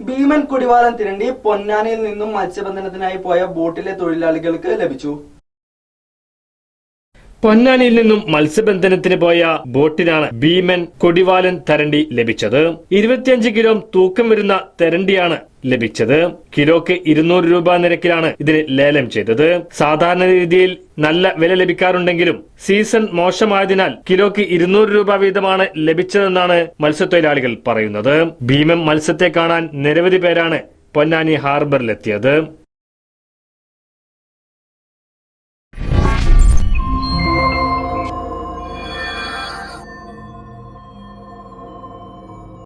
ഭീമൻ കുടിവാരം തിരണ്ടി പൊന്നാനിയിൽ നിന്നും മത്സ്യബന്ധനത്തിനായി പോയ ബോട്ടിലെ തൊഴിലാളികൾക്ക് ലഭിച്ചു. പൊന്നാനിയിൽ നിന്നും മത്സ്യബന്ധനത്തിന് പോയ ബോട്ടിനാണ് ഭീമൻ കൊടിവാലൻ തരണ്ടി ലഭിച്ചത്. ഇരുപത്തിയഞ്ച് കിലോ തൂക്കം വരുന്ന തരണ്ടിയാണ് ലഭിച്ചത്. കിലോക്ക് ഇരുന്നൂറ് രൂപ നിരക്കിലാണ് ഇതിന് ലേലം ചെയ്തത്. സാധാരണ രീതിയിൽ നല്ല വില ലഭിക്കാറുണ്ടെങ്കിലും സീസൺ മോശമായതിനാൽ കിലോക്ക് ഇരുന്നൂറ് രൂപ വീതമാണ് ലഭിച്ചതെന്നാണ് മത്സ്യത്തൊഴിലാളികൾ പറയുന്നത്. ഭീമൻ മത്സ്യത്തെ കാണാൻ നിരവധി പേരാണ് പൊന്നാനി ഹാർബറിലെത്തിയത്.